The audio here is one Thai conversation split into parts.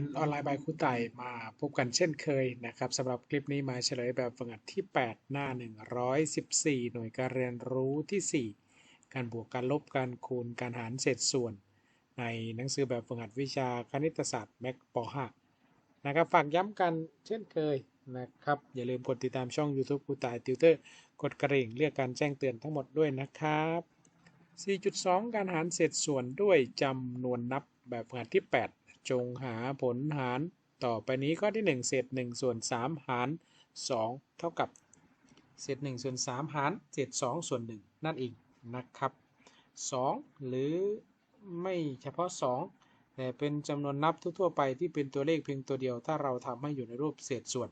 นออนไลน์บายครูไตมาพบกันเช่นเคยนะครับสำหรับคลิปนี้มาเฉลยแบบฝึกหัดที่ 8 หน้า 114 หน่วยการเรียนรู้ที่ 4 การบวกการลบการคูณการหารเศษส่วน ในหนังสือแบบฝึกหัดวิชาคณิตศาสตร์แม็กป .5 นะครับฝากย้ำกันเช่นเคยนะครับ อย่าลืมกดติดตามช่อง YouTube ครูต่ายติวเตอร์กดกระดิ่งเรียกการแจ้งเตือนทั้งหมดด้วยนะครับ 4.2 การหารเศษส่วนด้วยจำนวนนับแบบฝึกหัดที่ 8 จงหาผลหาร ต่อไปนี้ข้อที่ 1 เศษ1ส่วน3หาร 2 เท่ากับ เศษ1ส่วน3หาร เศษ2ส่วน 1 นั่นเองนะครับ 2 หรือไม่เฉพาะ 2 แต่เป็นจำนวนนับทั่วๆไปที่เป็นตัวเลขเพียงตัวเดียว ถ้าเราทำให้อยู่ในรูปเศษส่วน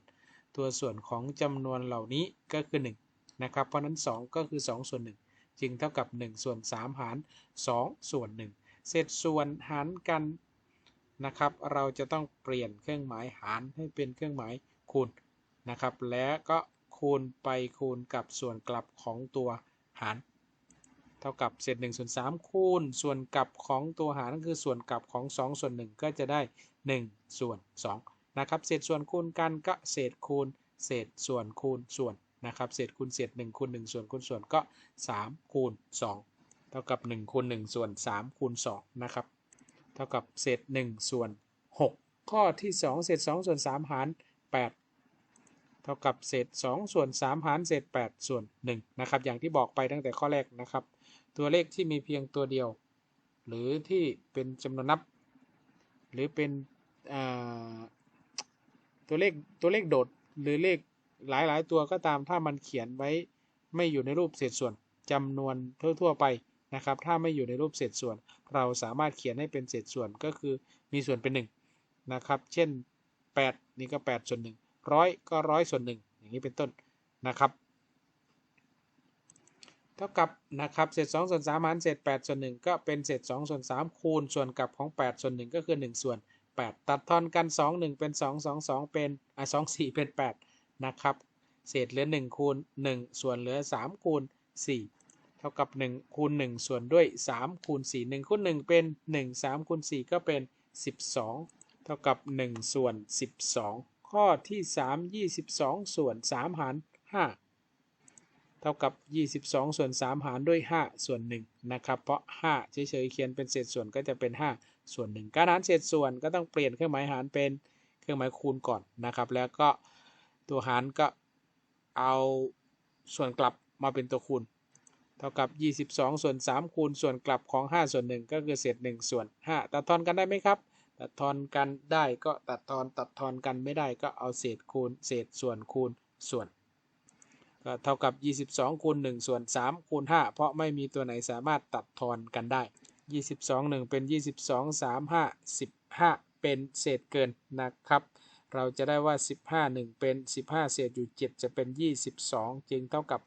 ตัวส่วนของจำนวนเหล่านี้ก็คือ 1 นะครับ เพราะนั้น 2 ก็คือ 2 ส่วน 1 จึงเท่ากับ 1 ส่วน 3 หาร 2 ส่วน 1 เศษส่วนหารกัน นะครับ เราจะต้องเปลี่ยนเครื่องหมายหารให้เป็นเครื่องหมายคูณนะครับ และก็คูณไปคูณกับส่วนกลับของตัวหาร เท่ากับเศษ1ส่วน3คูณส่วนกลับของตัวหารก็คือส่วนกลับของ 2 ส่วน 1 ก็จะได้ 1 ส่วน2นะครับเศษส่วนคูณกันก็เศษคูณ เศษส่วนคูณส่วนนะครับเศษคูณเศษ1คูณ1ส่วนคูณส่วนก็ 3 คูณ 2 เท่ากับ 1คูณ1ส่วน3คูณ2นะครับ เท่ากับเศษ 1 ส่วน 6 ข้อที่ 2 เศษ 2 ส่วน 3 หาร 8 เท่ากับเศษ 2 ส่วน 3 หารเศษ 8 ส่วน 1 นะครับ อย่างที่บอกไปตั้งแต่ข้อแรกนะครับ ตัวเลขที่มีเพียงตัวเดียว หรือที่เป็นจำนวนนับ หรือเป็นตัวเลขตัวเลขโดดหรือเลขหลาย ๆ ตัวก็ตามถ้ามันเขียนไว้ไม่อยู่ในรูปเศษส่วนจำนวนทั่ว ๆ ไป นะครับ ถ้าไม่อยู่ในรูปเศษส่วน เราสามารถเขียนให้เป็นเศษส่วนก็คือมีส่วนเป็น1นะครับ เช่น 8 นี่ก็ 8 ส่วน1ร้อยก็ร้อยส่วน 1 อย่างนี้เป็นต้นนะครับ เท่ากับนะครับเศษ2ส่วน3หารเศษ8ส่วน 1 ก็เป็นเศษ2ส่วน3คูณส่วนกลับของ 8 ส่วน 1 ก็คือ 1 ส่วน 8 ตัดทอนกัน 2 1 เป็น 2 2 2 เป็นอะ2 4 เป็น 8 นะครับ เศษเหลือ 1 คูณ 1 ส่วนเหลือ 3 คูณ 4 ท่ากับ1คูณ1ส่วนด้วย 3 คูณ4 1คูณ1เป็น 1 3คูณ4ก็เป็น 12 เท่ากับ 1 ส่วน 12 ข้อที่ 3 22 ส่วน 3 หาร 5 เท่ากับ 22 ส่วน 3 หารด้วย 5 ส่วน 1 นะครับ เพราะ 5 เฉยๆเขียนเป็นเศษส่วนก็จะเป็น 5 ส่วน 1 การหารเศษส่วนก็ต้องเปลี่ยนเครื่องหมายหารเป็นเครื่องหมายคูณก่อนนะครับ แล้วก็ตัวหารก็เอาส่วนกลับมาเป็นตัวคูณ เท่ากับ 22 ส่วน 3 คูณส่วนกลับของ 5 ส่วน 1 ก็คือเศษ 1 ส่วน 5 ตัดทอนกันได้ไหมครับ ตัดทอนกันได้ก็ตัดทอนตัดทอนกันไม่ได้ก็เอาเศษคูณ เศษส่วนคูณส่วน ก็เท่ากับ 22 คูณ 1 ส่วน 3 คูณ 5 เพราะไม่มีตัวไหนสามารถตัดทอนกันได้ 22 1 เป็น 22 3 5 15 เป็นเศษเกินนะครับ เราจะได้ว่า 15 1 เป็น 15 เศษอยู่ 7 จะเป็น 22 จึงเท่ากับ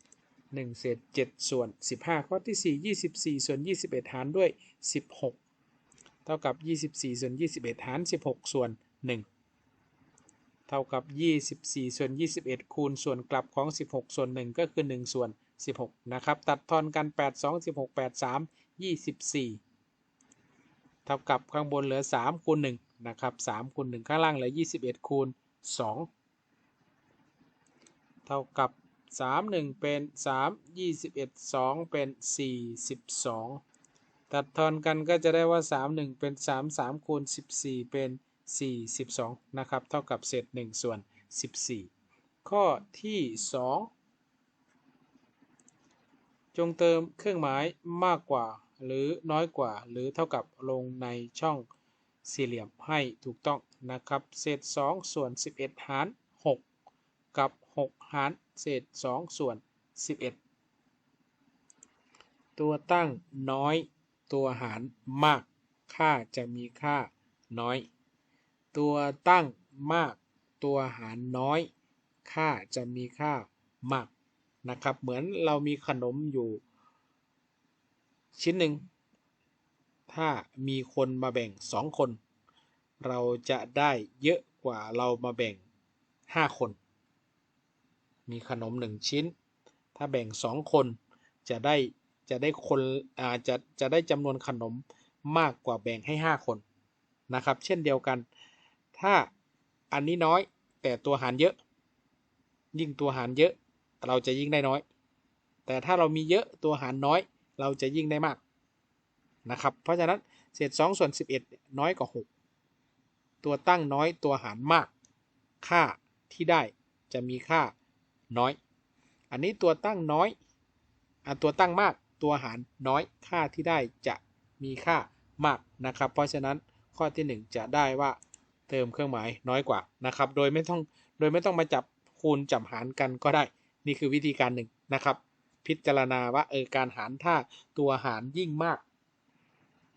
1เศษ7ส่วน 15 ข้อที่ 4 24 ส่วน 21 หารด้วย 16 เท่ากับ 24 ส่วน 21 หาร 16 ส่วน 1 เท่ากับ 24 ส่วน 21 คูณส่วนกลับของ 16 ส่วน 1 ก็คือ 1 ส่วน 16 นะครับ ตัดทอนกัน 8 2 16 8 3 24 เท่ากับข้างบนเหลือ 3 คูณ 1 นะครับ 3 คูณ 1 ข้างล่างเหลือ 21 คูณ 2 เท่ากับ 3 1เป็น3 21 2เป็น42ตัดทอนกันก็จะได้ว่า3 1เป็น3 3คูณ14เป็น42นะครับ เท่ากับเศษ1ส่วน14ข้อที่2จงเติมเครื่องหมายมากกว่าหรือน้อยกว่า หรือเท่ากับลงในช่องสี่เหลี่ยมให้ถูกต้องนะครับ เศษ 2 ส่วน 11 หาร 6 กับ 6 หารเศษ 2 ส่วน 11 ตัวตั้งน้อยตัวหารมาก ค่าจะมีค่าน้อย ตัวตั้งมาก ตัวหารน้อย ค่าจะมีค่ามากนะครับ เหมือนเรามีขนมอยู่ ชิ้นหนึ่ง ถ้ามีคนมาแบ่งสองคน เราจะได้เยอะกว่าเรามาแบ่งห้าคน มีขนมหนึ่งชิ้น ถ้าแบ่งสองคนจะได้จะได้คนอาจะจะได้จำนวนขนมมากกว่าแบ่งให้ห้าคนนะครับ เช่นเดียวกัน ถ้าอันนี้น้อยแต่ตัวหารเยอะ ยิ่งตัวหารเยอะเราจะยิ่งได้น้อย แต่ถ้าเรามีเยอะตัวหารน้อยเราจะยิ่งได้มากนะครับ เพราะฉะนั้นเศษ2ส่วน11 น้อยกว่า 6 ตัวตั้งน้อยตัวหารมาก ค่าที่ได้จะมีค่า น้อย อันนี้ตัวตั้งน้อยอันตัวตั้งมากตัวหารน้อยค่าที่ได้จะมีค่ามากนะครับ เพราะฉะนั้นข้อที่ 1 จะได้ว่าเติมเครื่องหมายน้อยกว่านะครับ โดยไม่ต้องโดยไม่ต้องมาจับคูณจับหารกันก็ได้ นี่คือวิธีการหนึ่งนะครับ พิจารณาว่าเออการหารถ้าตัวหารยิ่งมาก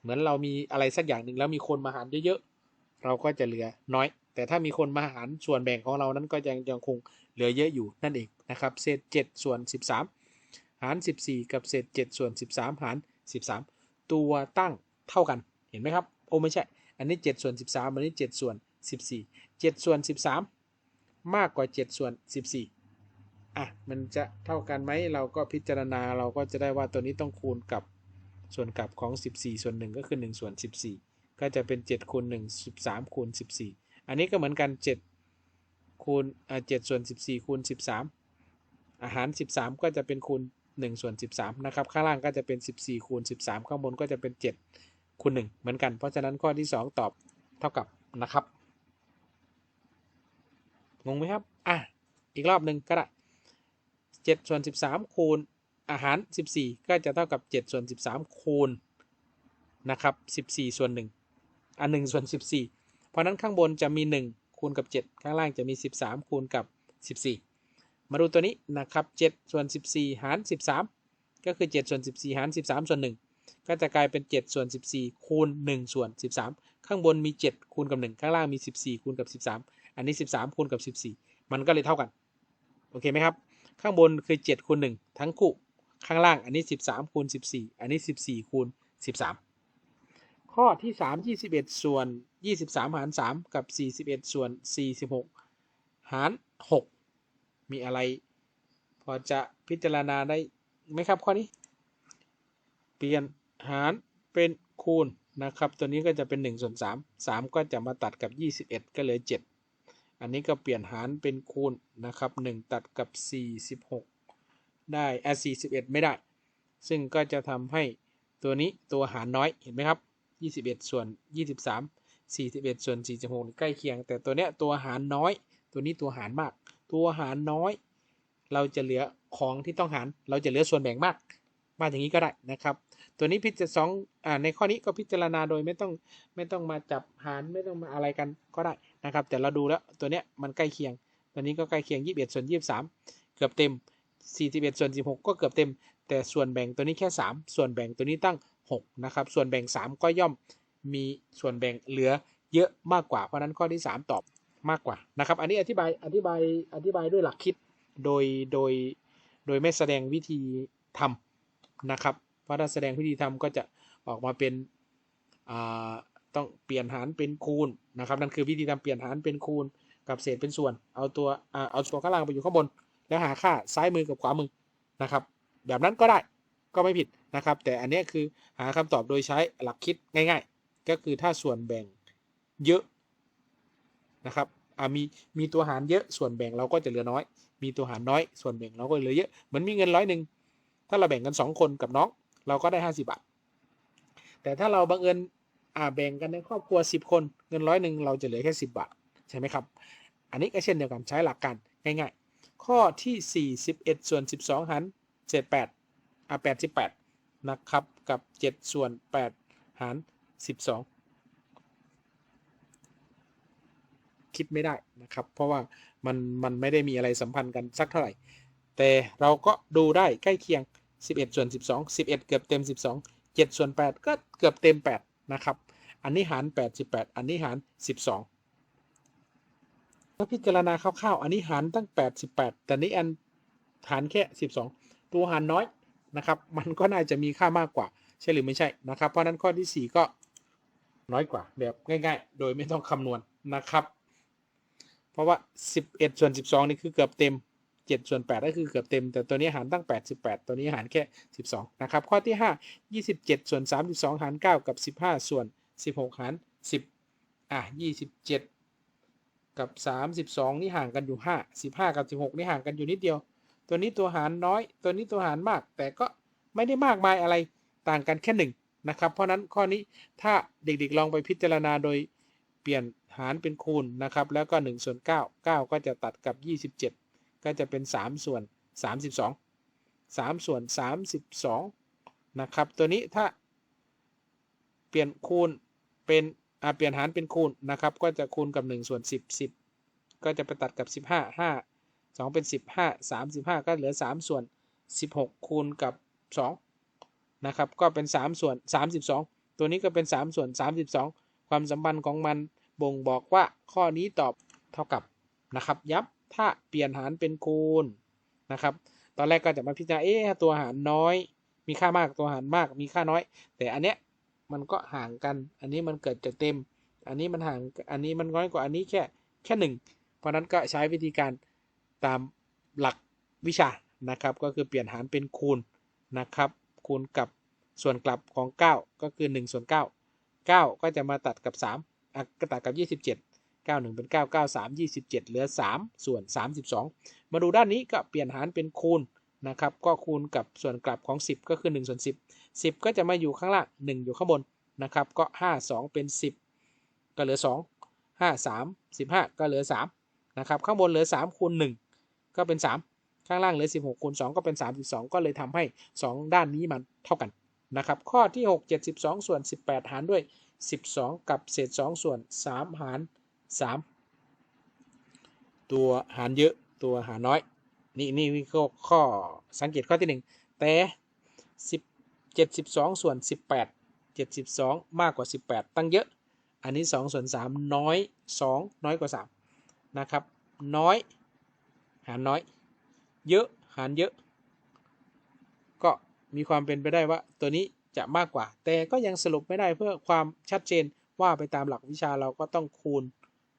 เหมือนเรามีอะไรสักอย่างหนึ่งแล้วมีคนมาหารเยอะๆเราก็จะเหลือน้อย แต่ถ้ามีคนมาหารส่วนแบ่งของเรานั้นก็ยังยังคงเหลือเยอะอยู่นั่นเองนะครับเศษ 7 ส่วน 13 หาร 14 กับเศษ 7 ส่วน 13 หาร 13 ตัวตั้งเท่ากันเห็นไหมครับโอ้ไม่ใช่ อันนี้ 7 ส่วน 13 อันนี้ 7 ส่วน 14 7 ส่วน 13 มากกว่า 7 ส่วน 14อะมันจะเท่ากันไหมเราก็พิจารณาเราก็จะได้ว่าตัวนี้ต้องคูณกับส่วนกลับของ 14 ส่วน 1 ก็คือ 1 ส่วน 14 ก็จะเป็น 7คูณ1 13คูณ14 อันนี้ก็เหมือนกัน7คูณอ่า7ส่วน 14คูณ13 อาหาร 13 ก็จะเป็นคูณ1ส่วน13นะครับข้างล่างก็จะเป็น 14คูณ13 ข้างบนก็จะเป็น 7คูณ1เหมือนกัน เพราะฉะนั้นข้อที่ 2 ตอบเท่ากับนะครับงงไหมครับ อะ อีกรอบหนึ่งก็ได้7ส่วน13 คูณอาหาร 14 ก็จะเท่ากับ 7 ส่วน 13 คูณนะครับ 14 ส่วน 1อะ1ส่วน 14 เพราะนั้นข้างบนจะมี 1 คูณกับ 7 ข้างล่างจะมี 13 คูณกับ 14 มาดูตัวนี้นะครับ7ส่วน 14 หาร 13 ก็คือ 7 ส่วน 14 หาร 13 ส่วน 1 ก็จะกลายเป็น 7 ส่วน 14 คูณ 1 ส่วน 13 ข้างบนมี 7 คูณกับ 1 ข้างล่างมี 14 คูณกับ 13 อันนี้ 13 คูณกับ 14 มันก็เลยเท่ากัน โอเคไหมครับ ข้างบนคือ 7 คูณ 1 ทั้งคู่ ข้างล่างอันนี้ 13 คูณ 14 อันนี้ 14 คูณ 13 ข้อที่ 3 21 ส่วน 23 หาร 3 กับ 41 ส่วน 46 หาร 6 มีอะไร พอจะพิจารณาได้ไหมครับข้อนี้ เปลี่ยนหารเป็นคูณนะครับ ตัวนี้ก็จะเป็น1ส่วน3 3 ก็จะมาตัดกับ 21 ก็เหลือ 7 อันนี้ก็เปลี่ยนหารเป็นคูณนะครับ 1 ตัดกับ 46 ได้อะ41 ไม่ได้ ซึ่งก็จะทำให้ตัวนี้ตัวหารน้อยเห็นไหมครับ 21 ส่วน 23 41 ส่วน 46 ใกล้เคียง แต่ตัวเนี้ยตัวหารน้อย ตัวนี้ตัวหารมาก ตัวหารน้อย เราจะเหลือของที่ต้องหาร เราจะเหลือส่วนแบ่งมาก มาอย่างนี้ก็ได้นะครับ ตัวนี้พิจารสองอ่าในข้อนี้ก็พิจารณาโดยไม่ต้องไม่ต้องมาจับหารไม่ต้องมาอะไรกันก็ได้นะครับ แต่เราดูแล้วตัวเนี้ยมันใกล้เคียง ตัวนี้ก็ใกล้เคียง 21 ส่วน 23 เกือบเต็ม 41 ส่วน 16 ก็เกือบเต็ม แต่ส่วนแบ่งตัวนี้แค่ 3 ส่วนแบ่งตัวนี้ตั้ง 6นะครับส่วนแบ่ง 3 ก็ย่อมมีส่วนแบ่งเหลือเยอะมากกว่า เพราะนั้นข้อที่ 3 ตอบมากกว่านะครับ อันนี้อธิบายอธิบายอธิบายด้วยหลักคิดโดยโดยโดยไม่แสดงวิธีทำนะครับ เพราะถ้าแสดงวิธีทำก็จะออกมาเป็นต้องเปลี่ยนหารเป็นคูณนะครับนั่นคือวิธีทำเปลี่ยนหารเป็นคูณกับเศษเป็นส่วน เอาตัวเอาตัวข้างล่างไปอยู่ข้างบน แล้วหาค่าซ้ายมือกับขวามือนะครับ แบบนั้นก็ได้ก็ไม่ผิด นะครับ แต่อันนี้คือหาคำตอบโดยใช้หลักคิดง่าย ๆ ก็คือถ้าส่วนแบ่งเยอะนะครับมีมีตัวหารเยอะส่วนแบ่งเราก็จะเหลือน้อย มีตัวหารน้อยส่วนแบ่งเราก็เหลือเยอะเหมือนมีเงินร้อยหนึ่งถ้าเราแบ่งกันสองคนกับน้องเราก็ได้ห้าสิบาท แต่ถ้าเราบังเอิญอ่าแบ่งกันในครอบครัวสิบคนเงินร้อยหนึ่งเราจะเหลือแค่สิบบาท ใช่ไหมครับ อันนี้ก็เช่นเดียวกันใช้หลักการง่ายๆ ข้อที่ 41 ส่วน 12 หารเศษ8อะ88 นะครับกับ 7 ส่วน 8 หาร 12 คิดไม่ได้นะครับ เพราะว่ามันมันไม่ได้มีอะไรสัมพันธ์กันสักเท่าไหร่ แต่เราก็ดูได้ใกล้เคียง 11 ส่วน 12 11 เกือบเต็ม 12 7 ส่วน 8 ก็เกือบเต็ม 8 นะครับ อันนี้หาร 88 อันนี้หาร 12ถ้าพิจารณาคร่าวๆ อันนี้หารตั้ง 88 แต่นี้อันหารแค่ 12 ตัวหารน้อย นะครับ มันก็น่าจะมีค่ามากกว่า ใช่หรือไม่ใช่นะครับ เพราะนั้นข้อที่ 4 ก็น้อยกว่าแบบง่าย ๆ โดยไม่ต้องคำนวณนะครับ เพราะว่า 11 ส่วน 12 นี่คือเกือบเต็ม 7 ส่วน 8 ก็คือเกือบเต็ม แต่ตัวนี้หารตั้ง 88 ตัวนี้หารแค่ 12 นะครับ ข้อที่ 5 27 ส่วน 32 หาร 9 กับ 15 ส่วน 16 หาร 10 อะ 27 กับสามสิบสองนี่ห่างกันอยู่ห้าสิบห้ากับสิบหกนี่ห่างกันอยู่นิดเดียว ตัวนี้ตัวหารน้อย ตัวนี้ตัวหารมาก แต่ก็ไม่ได้มากมายอะไรต่างกันแค่หนึ่งนะครับ เพราะนั้นข้อนี้ถ้าเด็กๆลองไปพิจารณาโดยเปลี่ยนหารเป็นคูณนะครับ แล้วก็1ส่วน9 9 ก็จะตัดกับ 27 ก็จะเป็น 3 ส่วน 32 3 ส่วน 32 นะครับ ตัวนี้ถ้าเปลี่ยนคูณเป็นเปลี่ยนหารเป็นคูณนะครับ ก็จะคูณกับ 1 ส่วน 10 10 ก็จะไปตัดกับ 15 5 2เป็น15 35ก็เหลือ3ส่วน16คูณกับ2นะครับ ก็เป็น3ส่วน32ตัวนี้ก็เป็น3ส่วน32ความสัมพันธ์ของมันบ่งบอกว่าข้อนี้ตอบเท่ากับนะครับย้ำถ้าเปลี่ยนหารเป็นคูณนะครับ ตอนแรกก็จะมาพิจารณาเอ๊ะตัวหารน้อย มีค่ามากตัวหารมากมีค่าน้อย แต่อันเนี้ยมันก็ห่างกัน อันนี้มันเกิดจะเต็ม อันนี้มันห่าง อันนี้มันน้อยกว่าอันนี้แค่แค่หนึ่ง เพราะนั้นก็ใช้วิธีการ ตามหลักวิชานะครับก็คือเปลี่ยนหารเป็นคูณนะครับคูณกับส่วนกลับของ 9 ก็คือ1ส่วน9 9 ก็จะมาตัดกับ3อะก็ตัดกับ 27 9 1 เป็น 9 9 3 27 เหลือ 3 ส่วน 32 มาดูด้านนี้ก็เปลี่ยนหารเป็นคูณนะครับก็คูณกับส่วนกลับของ 10 ก็คือ1ส่วน10 10 ก็จะมาอยู่ข้างล่าง 1 อยู่ข้างบนนะครับก็ 5 2 เป็น 10 ก็เหลือ 2 5 3 15 ก็เหลือ 3 นะครับ ข้างบนเหลือ 3 คูณ 1 ก็เป็น 3 ข้างล่างเหลือ 16คูณ2ก็เป็น 32 ก็เลยทำให้ 2 ด้านนี้มันเท่ากันนะครับ ข้อที่ 6 72 ส่วน 18 หารด้วย 12 กับเศษ 2 ส่วน 3 หาร 3 ตัวหารเยอะตัวหารน้อย นี่นี่วิเคราะห์ข้อสังเกตข้อที่ 1 แต่ 10 72 ส่วน 18 72 มากกว่า 18 ตั้งเยอะ อันนี้ 2 ส่วน 3 น้อย 2 น้อยกว่า 3 นะครับ น้อย หารน้อย เยอะหารเยอะ ก็มีความเป็นไปได้ว่าตัวนี้จะมากกว่า แต่ก็ยังสรุปไม่ได้เพื่อความชัดเจนว่าไปตามหลักวิชาเราก็ต้องคูณ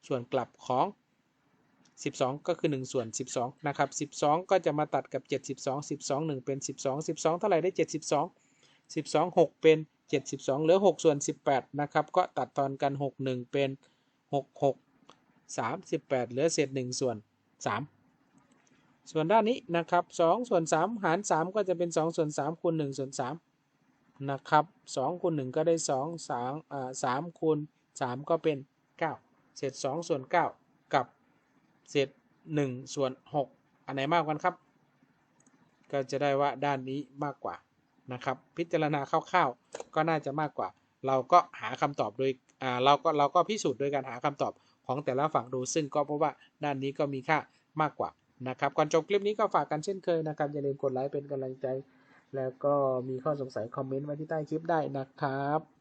ส่วนกลับของ 12 ก็คือ 1 ส่วน 12 นะครับ 12 ก็จะมาตัดกับ72 12 1 เป็น 12 12 เท่าไหร่ได้ 72 12 6 เป็น 72 เหลือ 6 ส่วน 18 นะครับ ก็ตัดทอนกัน 6 1 เป็น 6 6 38 เหลือเศษ 1 ส่วน 3 ส่วนด้านนี้นะครับ2ส่วน3หาร 3 ก็จะเป็น 2 ส่วน3คูณ1ส่วน3นะครับ2คูณ1ก็ได้ 2 3อ่า3คูณ3ก็เป็น 9 เศษ 2 ส่วน 9 กับเศษ 1 ส่วน 6 อันไหนมากกันครับ ก็จะได้ว่าด้านนี้มากกว่านะครับพิจารณาคร่าวๆ ก็น่าจะมากกว่า เราก็หาคำตอบโดยอ่าเราก็เราก็พิสูจน์โดยการหาคำตอบของแต่ละฝั่งดูซึ่งก็พบว่าด้านนี้ก็มีค่ามากกว่า นะครับก่อนจบคลิปนี้ก็ฝากกันเช่นเคยนะครับ อย่าลืมกดไลค์เป็นกำลังใจ แล้วก็มีข้อสงสัยคอมเมนต์ไว้ที่ใต้คลิปได้นะครับ